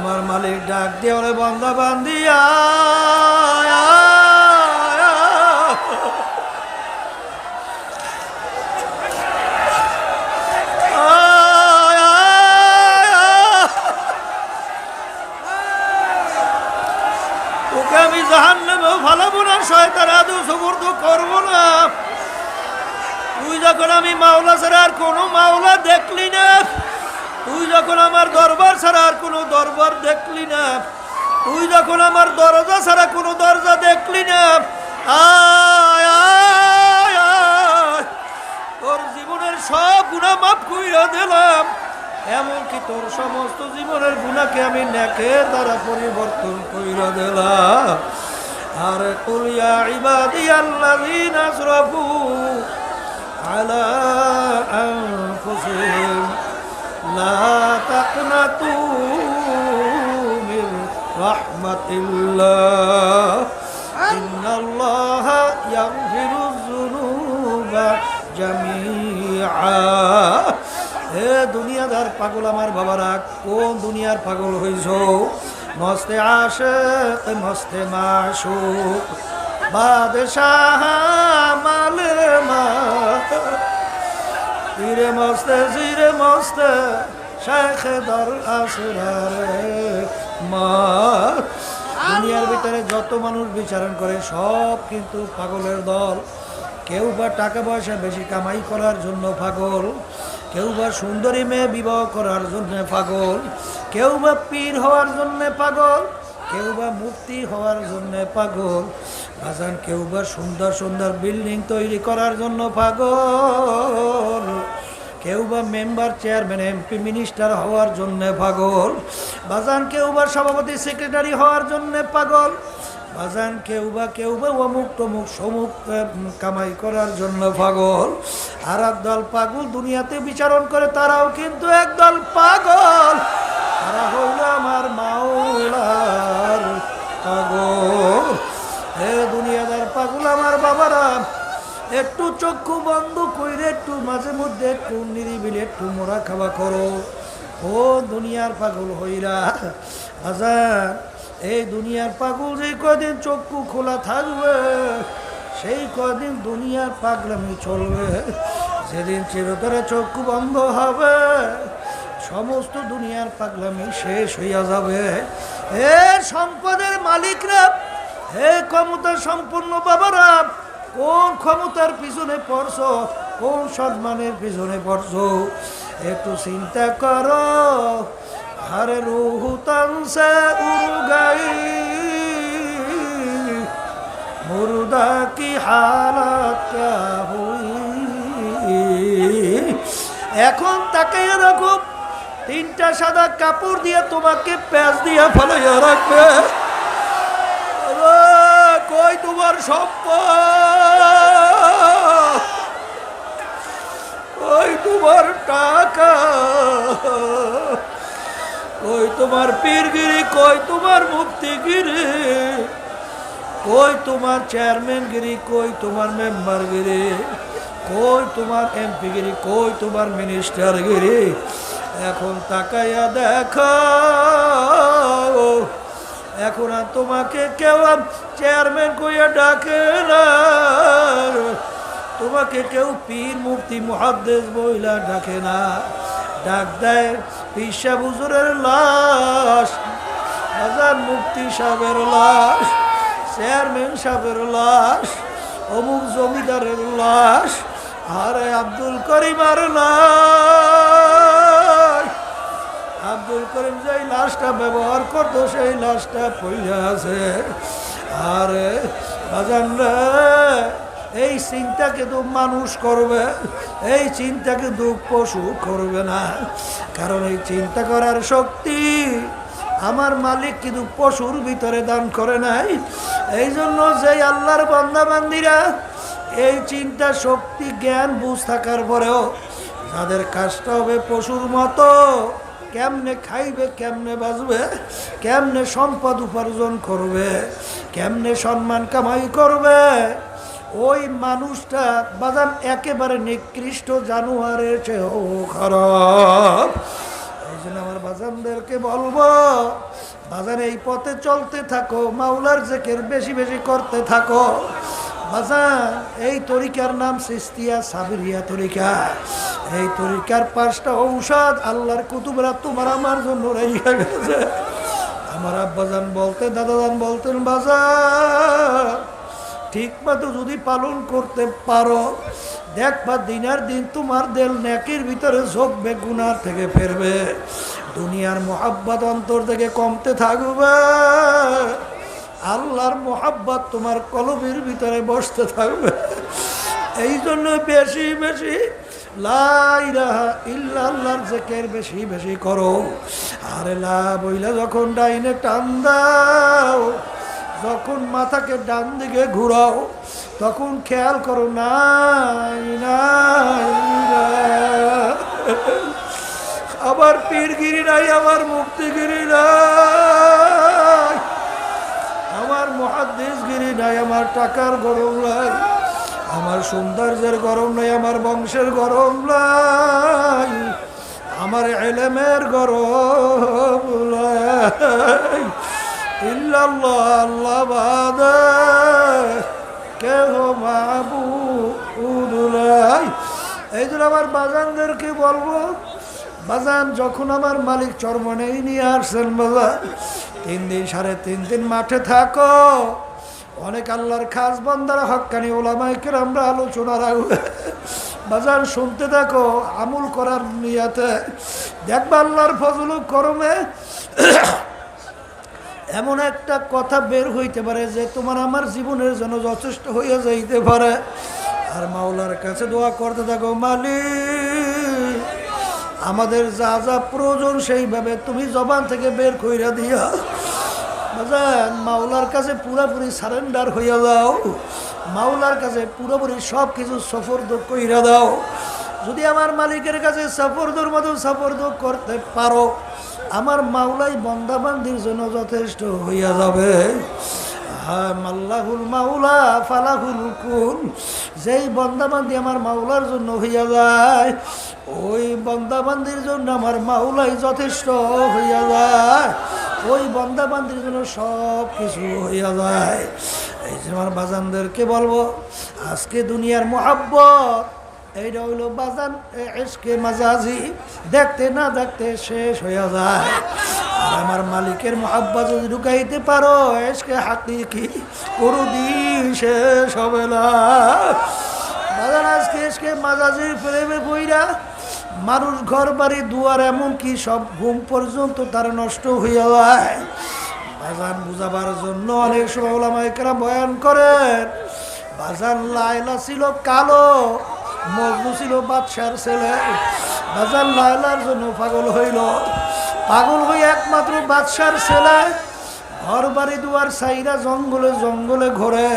আমার মালিক ডাক দিয়ে ওরে বন্ধা বান্দিয়া ওকে আমি করব না। যখন আমি মাওলা ছাড়া আর কোনো মাওলা দেখলি না তুই যখন আমার দরবার ছাড়া আর কোনো দরবার দেখলি না, তুই যখন আমার দরজা ছাড়া কোনো দরজা দেখলি না তোর জীবনের সব গুণা মাফ কইরা দিলাম। এমনকি তোর সমস্ত জীবনের গুণাকে আমি নেকে দ্বারা পরিবর্তন কইরা দিলাম। আর কুলিয়া ইবাদি আল্লাযীনা আসরাফু আলা আনফুসিহিম। দুনিয়াদার পাগল আমার বাবারা, কোন দুনিয়ার পাগল হইছ? মস্তে আশেক, মস্তে মাসুক। বাদশাহ মালে মা তীরে মস্তে জিরে মস্তে শেখ দর আসরারে মা দুনিয়ার ভিতরে যত মানুষ বিচারণ করে সব কিন্তু পাগলের দল। কেউ বা টাকা পয়সা বেশি কামাই করার জন্য পাগল কেউ বা সুন্দরী মেয়ে বিবাহ করার জন্য পাগল কেউ বা পীর হওয়ার জন্য পাগল কেউ বা মুক্তি হওয়ার জন্য পাগল। বাজান কেউ বা সুন্দর সুন্দর বিল্ডিং তৈরি করার জন্য পাগল। কেউ বা মেম্বার চেয়ারম্যান এমপি মিনিস্টার হওয়ার জন্য পাগল। বাজান কেউ বা সভাপতি সেক্রেটারি হওয়ার জন্য পাগল। বাজান কেউ বা কেউ বা অমুক তমুক, সমুক কামাই করার জন্য পাগল। আর একদল পাগল দুনিয়াতে বিচারণ করে, তারাও কিন্তু একদল পাগল। তারা হইল আমার মাওলার বাবারা, একটু চক্ষু বন্ধ কইরে একটু মাঝে মধ্যে একটু নিরিবিলি একটু মোরা খাওয়া করো। ও দুনিয়ার পাগল হইরা, আজান, এই দুনিয়ার পাগল যে কদিন চক্ষু খোলা থাকবে, সেই কদিন দুনিয়ার পাগলামি চলবে। যেদিন চিরতরে চক্ষু বন্ধ হবে, সমস্ত দুনিয়ার পাগলামি শেষ হইয়া যাবে। হে সম্পদের মালিকরা হে ক্ষমতা সম্পন্ন বাবারা কোন ক্ষমতার পিছনে পড়ছো? কোন সম্মানের পিছনে পড়ছো? একটু চিন্তা করো। আরে রুহু তানসে উরগাই। মুর্দা কি হালাত এখন তাকে এরকম তিনটা সাদা কাপড় দিয়ে তোমাকে প্যাঁচ দিয়ে ফেলাইয়া রাখবে। কই তোমার সম্পদ কই তোমার টাকা। কই তোমার পীরগিরি, কই তোমার মুক্তিগিরি কই তোমার চেয়ারম্যানগিরি, কই তোমার মেম্বারগিরি? কই তোমার এমপিগিরি, কই তোমার মিনিস্টারগিরি? এখন তাকাইয়া দেখো এখন আর তোমাকে কেউ চেয়ারম্যান কইয়া ডাকে না। তোমাকে কেউ পীর, মুফতি মহাদ্দেশ বইলা ডাকে না। ডাক দেয় পিসা বুজুরের লাশ হাজার মুফতি সাহেবের লাশ, চেয়ারম্যান সাহেবের লাশ, অমুক জমিদারের লাশ, আরে আব্দুল করিমার লাশ। আব্দুল করিম যেই লাশটা ব্যবহার করতো, সেই লাশটা পইলে আছে। আরে বাজান রে এই চিন্তা কিন্তু মানুষ করবে, এই চিন্তা কিন্তু পশু করবে না। কারণ এই চিন্তা করার শক্তি আমার মালিক কিন্তু পশুর ভিতরে দান করে নাই। এই জন্য যে আল্লাহর বান্দাবান্দিরা এই চিন্তা শক্তি, জ্ঞান, বুঝ থাকার পরেও যাদের কাজটা হবে পশুর মতো, কেমনে খাইবে, কেমনে বাঁচবে, কেমনে সম্পদ উপার্জন করবে, কেমনে সম্মান কামাই করবে ওই মানুষটা বাজান একেবারে নিকৃষ্ট জানুয়ারের চেয়েও খারাপ। এই জন্য আমার বাজানদেরকে বলব বাজান এই পথে চলতে থাকো, মাওলার জেকের বেশি বেশি করতে থাকো। বাজান এই তরিকার নাম সিস্তিয়া সাবিরিয়া তরিকা। এই তরিকার পাঁচটা ঔষধ আল্লাহর কুতুবরা তোমার আমার জন্য রেখে গেছে। আমার আব্বাজান বলতে দাদাজান বলতেন বাজার ঠিক মতো যদি পালন করতে পারো দেখবা দিনের দিন তোমার দেল নেকির ভিতরে ঝোঁকবে, গুনার থেকে ফেরবে। দুনিয়ার মোহাব্বত অন্তর থেকে কমতে থাকবে। আল্লাহর মোহাব্বত তোমার কলবের ভিতরে বসতে থাকবে। এই জন্য বেশি বেশি বেশি বেশি করো। আরে লা বইলা যখন ডাইনে টান দাও যখন মাথাকে ডান দিকে ঘুরাও, তখন খেয়াল করো, নাই। আবার পীরগিরি নাই, আমার মুক্তিগিরি নাই। আমার মহাদেশগিরি নাই, আমার টাকার গরম নাই। আমার সৌন্দর্যের গরম নাই, আমার বংশের গরম নাই। আমার এলেমের গরম নাই। ইল্লাল্লাহ, আল্লাহ বাদে। কেহ মাহবুদ নাই। এই জন্য আমার বাজানদেরকে বলব? বাজান, যখন আমার মালিক চরমনেই নিয়ে আসছেন বাজান। তিন দিন, সাড়ে তিন দিন মাঠে থাকো। অনেক আল্লাহর খাস বন্দারা হকানি ওলামাইকের আমরা আলোচনা রাখব। বাজার শুনতে থাকো, আমুল করার নিয়াতে। দেখবা আল্লাহর ফজল করমে এমন একটা কথা বের হইতে পারে যে তোমার আমার জীবনের জন্য যথেষ্ট হইয়া যাইতে পারে। আর মাওলার কাছে দোয়া করতে থাকো, মালিক, আমাদের যা যা প্রয়োজন সেইভাবে তুমি জবান থেকে বের কইরা দিয়া। বাজান, মাওলার কাছে পুরাপুরি সারেন্ডার হইয়া দাও মাওলার কাছে পুরোপুরি সব কিছু সফর কইরা দাও। যদি আমার মালিকের কাছে সফরদর মতো সফরদ করতে পারো, আমার মাওলাই বন্দাবান্দির জন্য যথেষ্ট হইয়া যাবে। হ্যাঁ মাল্লাহুল মাওলা, ফালাহুল কুল যেই বন্দাবান্দি আমার মাওলার জন্য হইয়া যায়, ওই বন্দাবান্দির জন্য আমার মাওলাই যথেষ্ট হইয়া যায়, ওই বন্দাবান্দির জন্য সব কিছু হইয়া যায়। এই যে আমার বাজানদেরকে বলব, আজকে দুনিয়ার মোহাব্বত এইটা হইল বাজান এসকে মাজাজি দেখতে না দেখতে শেষ হইয়া যায়। আর আমার মালিকের মহাব্বা যদি ঢুকাইতে পারো এসকে হাতি কি কোনোদিন শেষ হবে না। বাজান, আজকে এসকে মাজাজির প্রেমে বইরা মানুষ ঘর, বাড়ি, দুয়ার, এমনকি সব ঘুম পর্যন্ত তার নষ্ট হইয়া যায়। বাজান বুঝাবার জন্য অনেক সময় ওলামাইকেরা বয়ান করেন, বাজান লাইলা ছিল কালো ছিল বাদশার ছেলে। বাজার লায়লার জন্য পাগল হইল। পাগল হয়ে একমাত্র বাদশার ছেলে। ঘর বাড়ি দুয়ার সাইরা জঙ্গলে জঙ্গলে ঘোরে।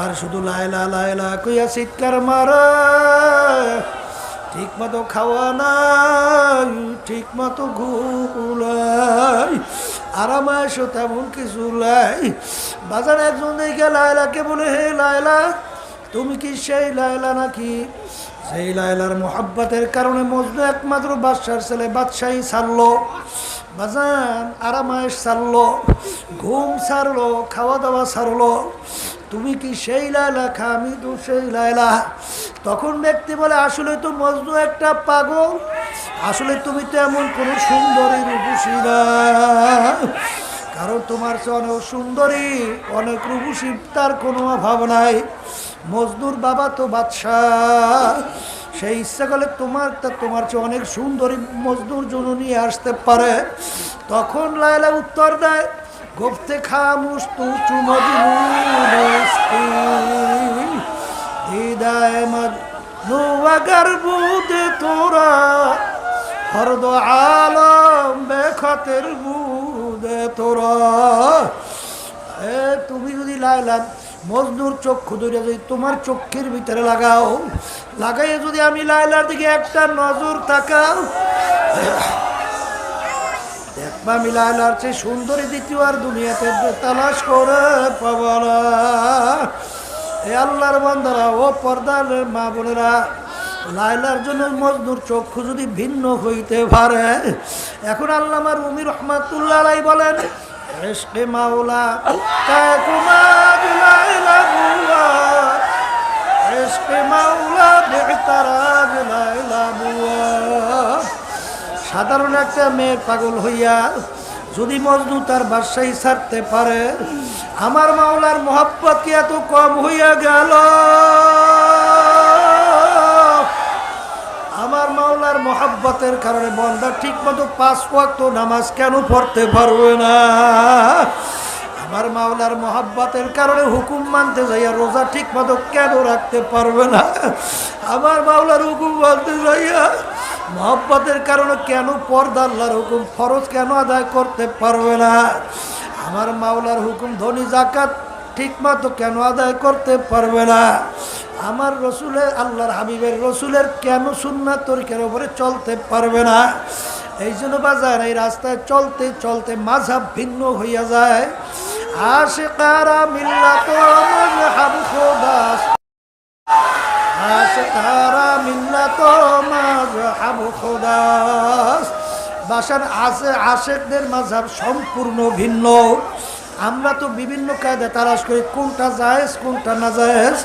আর শুধু লায়লা লায়লা কইয়া চিৎকার মারে। ঠিক মতো খাওয়া নাই ঠিক মতো ঘুলাই আরামায়সও তেমন কিছু লাই বাজারে একজন দেখে লায়লাকে বলে, হে লায়লা, তুমি কি সেই লায়লা নাকি? সেই লায়লার মোহাব্বতের কারণে মজনু একমাত্র বাদশার ছেলে, বাদশাহী ছাড়লো। বাজান আরামায়েশ ছাড়লো, ঘুম ছাড়লো খাওয়া দাওয়া ছাড়লো। তুমি কি সেই লায়লা? খা, আমি তো সেই লায়লা। তখন ব্যক্তি বলে, আসলে তো মজনু একটা পাগল। আসলে তুমি তো এমন কোনো সুন্দরী রূপসী না। কারণ তোমার চেয়ে অনেক সুন্দরী, অনেক রূপসী তার কোনো অভাব নাই। মজদুর বাবা তো বাদশাহ। সেই ইচ্ছা করলে তোমার, তা তোমার চেয়ে অনেক সুন্দরী মজদুর জন্য নিয়ে আসতে পারে। তখন লায়লা উত্তর দেয়, গোপতে খামুস তু বুদে তোরা, হরদ আলম বেখতের তোরা? এ, তুমি যদি লাইলাম মজদুর চক্ষু ধরে যদি তোমার চক্ষের ভিতরে লাগাও, লাগাইয়ে যদি আমি লাইলার দিকে একটা নজর তাকাও, দেখবা আমি লাইলার চেয়ে সুন্দরী দ্বিতীয় আর দুনিয়াতে তালাশ করে পাবা না। এ আল্লাহর বান্দারা, ও পর্দার মা বোনেরা লাইলার জন্য মজদুর চক্ষু যদি ভিন্ন হইতে পারে, এখন আল্লামা রুমি রহমাতুল্লাহ বলেন এসকে মাওলা মাওলা সাধারণ একটা মেয়ে পাগল হইয়া যদি মজনু তার বাসায় ছাড়তে পারে, আমার মাওলার মোহাব্বত কি এত কম হইয়া গেল? মোহাব্বতের কারণে বন্দা ঠিক মতো পাঁচ ওয়াক্ত নামাজ কেন পড়তে পারবে না? আমার মাওলার মোহাব্বতের কারণে হুকুম মানতে যাইয়া রোজা ঠিক মতো কেন রাখতে পারবে না? আমার মাওলার হুকুম মানতে যাইয়া মোহাব্বতের কারণে কেন পর্দা হুকুম ফরজ কেন আদায় করতে পারবে না? আমার মাওলার হুকুম ধনী জাকাত ঠিক মতো কেন আদায় করতে পারবে না? আমার রসুলের, আল্লাহর হাবিবের রসুলের কেন সুন্নাত তরিকার উপরে চলতে পারবে না? এই জন্য বাজার, এই রাস্তায় চলতে চলতে মাঝাব ভিন্ন হইয়া যায়। আশেকারা মিল্লাত মজহাব খোদাস আশেকারা মিল্লাত মজহাব খোদাস বাসার আসে আশেকদের মাঝাব সম্পূর্ণ ভিন্ন। আমরা তো বিভিন্ন কায়দা তালাশ করি, কোনটা জায়েজ, কোনটা না জায়েজ।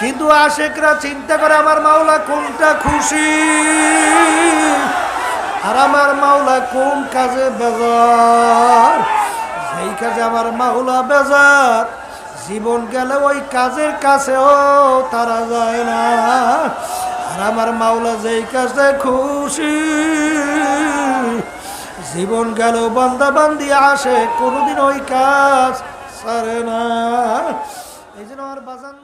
কিন্তু আশেকরা চিন্তা করে, আমার মাওলা কোনটা খুশি? আর আমার মাওলা কোন কাজে বেজার? যেই কাজে আমার মাওলা বেজার, জীবন গেলে ওই কাজের কাছেও তারা যায় না। আর আমার মাওলা যেই কাজে খুশি জীবন গেল বান্দা বান্দি আসে কোনোদিন ওই কাজ সারে না। এই জন্য আমার বাজান